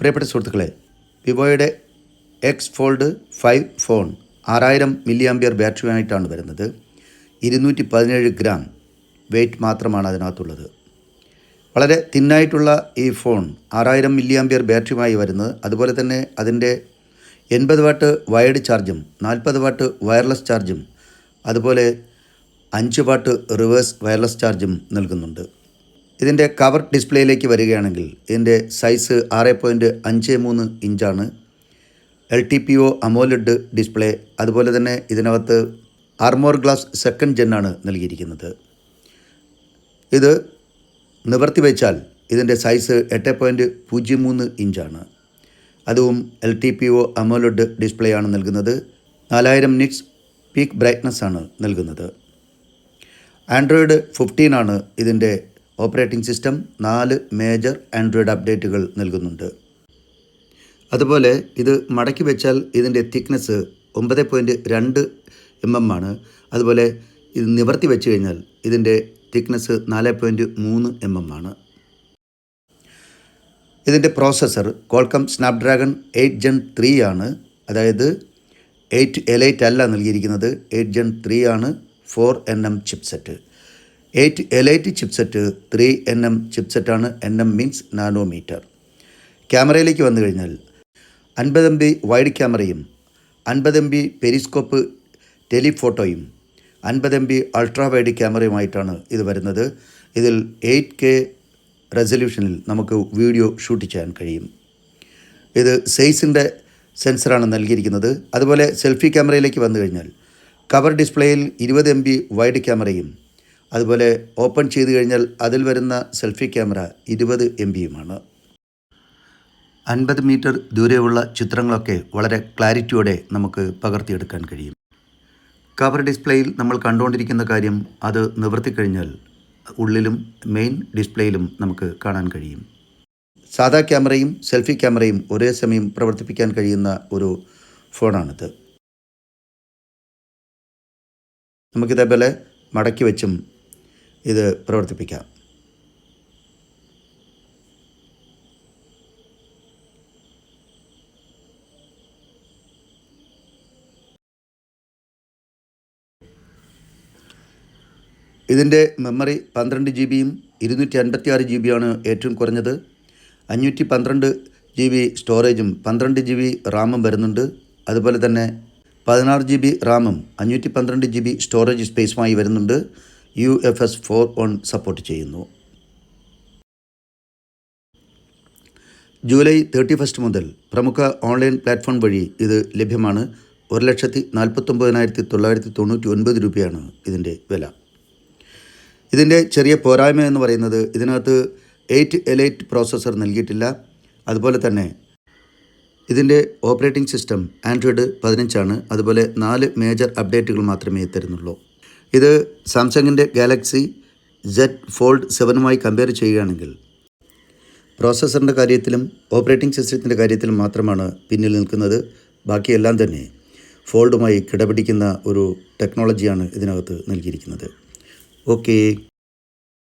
പ്രിയപ്പെട്ട സുഹൃത്തുക്കളെ വിവോയുടെ എക്സ് ഫോൾഡ് ഫൈവ് ഫോൺ ആറായിരം മില്ലി ആംബിയർ ബാറ്ററിയുമായിട്ടാണ് വരുന്നത്. ഇരുന്നൂറ്റി പതിനേഴ് ഗ്രാം വെയിറ്റ് മാത്രമാണ് അതിനകത്തുള്ളത്. വളരെ തിന്നായിട്ടുള്ള ഈ ഫോൺ ആറായിരം മില്ലി ആംബിയർ ബാറ്ററിയുമായി വരുന്നത്. അതുപോലെ തന്നെ അതിന്റെ എൺപത് വാട്ട് വയർഡ് ചാർജും നാൽപ്പത് വാട്ട് വയർലെസ് ചാർജും അതുപോലെ അഞ്ച് വാട്ട് റിവേഴ്സ് വയർലെസ് ചാർജും നൽകുന്നുണ്ട്. ഇതിന്റെ കവർ ഡിസ്പ്ലേയിലേക്ക് വരികയാണെങ്കിൽ ഇതിന്റെ സൈസ് ആറ് പോയിന്റ് അഞ്ച് മൂന്ന് ഇഞ്ചാണ്. L T P O AMOLED display അതുപോലെ തന്നെ ഇതിനകത്ത് ആർമോർ ഗ്ലാസ് സെക്കൻഡ് ജെന്നാണ് നൽകിയിരിക്കുന്നത്. ഇത് നിവർത്തി വെച്ചാൽ ഇതിന്റെ സൈസ് എട്ട് പോയിന്റ് പൂജ്യം മൂന്ന് ഇഞ്ചാണ്. അതും L T P O AMOLED display ആണ് നൽകുന്നത്. നാലായിരം നിറ്റ്സ് പീക്ക് ബ്രൈറ്റ്നസ് ആണ് നൽകുന്നത്. ആൻഡ്രോയിഡ് ഫിഫ്റ്റീൻ ആണ് ഇതിന്റെ ഓപ്പറേറ്റിംഗ് സിസ്റ്റം നാല് മേജർ ആൻഡ്രോയിഡ് അപ്ഡേറ്റുകൾ നൽകുന്നുണ്ട്. അതുപോലെ ഇത് മടക്കി വെച്ചാൽ ഇതിന്റെ തിക്നെസ് ഒമ്പത് പോയിന്റ് രണ്ട് എം എം ആണ്. അതുപോലെ ഇത് നിവർത്തി വെച്ച് കഴിഞ്ഞാൽ ഇതിന്റെ തിക്നെസ് നാല് പോയിന്റ് മൂന്ന് എം എം ആണ്. ഇതിന്റെ processor Qualcomm Snapdragon eight gen three ആണ്. അതായത് എയ്റ്റ് എലൈറ്റ് അല്ല നൽകിയിരിക്കുന്നത്. എയ്റ്റ് ജെൻ ത്രീ ആണ് four N M chipset eight elite chipset three N M ചിപ്സെറ്റാണ് N M means nanometre ക്യാമറയിലേക്ക് വന്നു കഴിഞ്ഞാൽ അൻപത് എം ബി വൈഡ് ക്യാമറയും അൻപത് എം ബി പെരിസ്കോപ്പ് ടെലിഫോട്ടോയും അൻപത് എം ബി അൾട്രാ വൈഡ് ക്യാമറയുമായിട്ടാണ് ഇത് വരുന്നത്. ഇതിൽ എയ്റ്റ് കെ റെസൊല്യൂഷനിൽ നമുക്ക് വീഡിയോ ഷൂട്ട് ചെയ്യാൻ കഴിയും. ഇത് സെയ്സിന്റെ സെൻസറാണ് നൽകിയിരിക്കുന്നത്. അതുപോലെ സെൽഫി ക്യാമറയിലേക്ക് വന്നു കഴിഞ്ഞാൽ കവർ ഡിസ്പ്ലേയിൽ ഇരുപത് എം ബി വൈഡ് ക്യാമറയും അതുപോലെ ഓപ്പൺ ചെയ്ത് കഴിഞ്ഞാൽ അതിൽ വരുന്ന സെൽഫി ക്യാമറ ഇരുപത് എം ബിയുമാണ് അൻപത് മീറ്റർ ദൂരെയുള്ള ചിത്രങ്ങളൊക്കെ വളരെ ക്ലാരിറ്റിയോടെ നമുക്ക് പകർത്തിയെടുക്കാൻ കഴിയും. കവർ ഡിസ്പ്ലേയിൽ നമ്മൾ കണ്ടുകൊണ്ടിരിക്കുന്ന കാര്യം അത് നിവർത്തിക്കഴിഞ്ഞാൽ ഉള്ളിലും മെയിൻ ഡിസ്പ്ലേയിലും നമുക്ക് കാണാൻ കഴിയും. സാധാ ക്യാമറയും സെൽഫി ക്യാമറയും ഒരേ സമയം പ്രവർത്തിപ്പിക്കാൻ കഴിയുന്ന ഒരു ഫോണാണിത്. നമുക്കിതേപോലെ മടക്കി വെച്ചും ഇത് പ്രവർത്തിപ്പിക്കാം. ഇതിന്റെ മെമ്മറി പന്ത്രണ്ട് ജി ബിയും ഇരുന്നൂറ്റി അൻപത്തി ആറ് ജി ബിയാണ് ഏറ്റവും കുറഞ്ഞത്. അഞ്ഞൂറ്റി പന്ത്രണ്ട് ജി ബി സ്റ്റോറേജും പന്ത്രണ്ട് ജി ബി റാമും വരുന്നുണ്ട്. അതുപോലെ തന്നെ പതിനാറ് ജി ബി റാമും അഞ്ഞൂറ്റി പന്ത്രണ്ട് ജി ബി സ്റ്റോറേജ് സ്പേസുമായി വരുന്നുണ്ട്. U F S four one support ചെയ്യുന്നു. ജൂലൈ തേർട്ടി ഫസ്റ്റ് മുതൽ പ്രമുഖ ഓൺലൈൻ പ്ലാറ്റ്ഫോം വഴി ഇത് ലഭ്യമാണ്. ഒരു ലക്ഷത്തി നാൽപ്പത്തൊമ്പതിനായിരത്തി തൊള്ളായിരത്തി തൊണ്ണൂറ്റി ഒൻപത് രൂപയാണ് ഇതിന്റെ വില. ഇതിന്റെ ചെറിയ പോരായ്മ എന്ന് പറയുന്നത് ഇതിനകത്ത് എയ്റ്റ് എലൈറ്റ് പ്രോസസ്സർ നൽകിയിട്ടില്ല. അതുപോലെ തന്നെ ഇതിന്റെ ഓപ്പറേറ്റിംഗ് സിസ്റ്റം ആൻഡ്രോയിഡ് പതിനഞ്ചാണ്. അതുപോലെ നാല് മേജർ അപ്ഡേറ്റുകൾ മാത്രമേ തരുന്നുള്ളൂ. ഇത് സാംസങ്ങിന്റെ ഗാലക്സി ജെറ്റ് ഫോൾഡ് സെവനുമായി കമ്പയർ ചെയ്യുകയാണെങ്കിൽ പ്രോസസ്സറിന്റെ കാര്യത്തിലും ഓപ്പറേറ്റിംഗ് സിസ്റ്റത്തിന്റെ കാര്യത്തിലും മാത്രമാണ് പിന്നിൽ നിൽക്കുന്നത്. ബാക്കിയെല്ലാം തന്നെ ഫോൾഡുമായി കിടപിടിക്കുന്ന ഒരു ടെക്നോളജിയാണ് ഇതിനകത്ത് നൽകിയിരിക്കുന്നത്. ഓക്കേ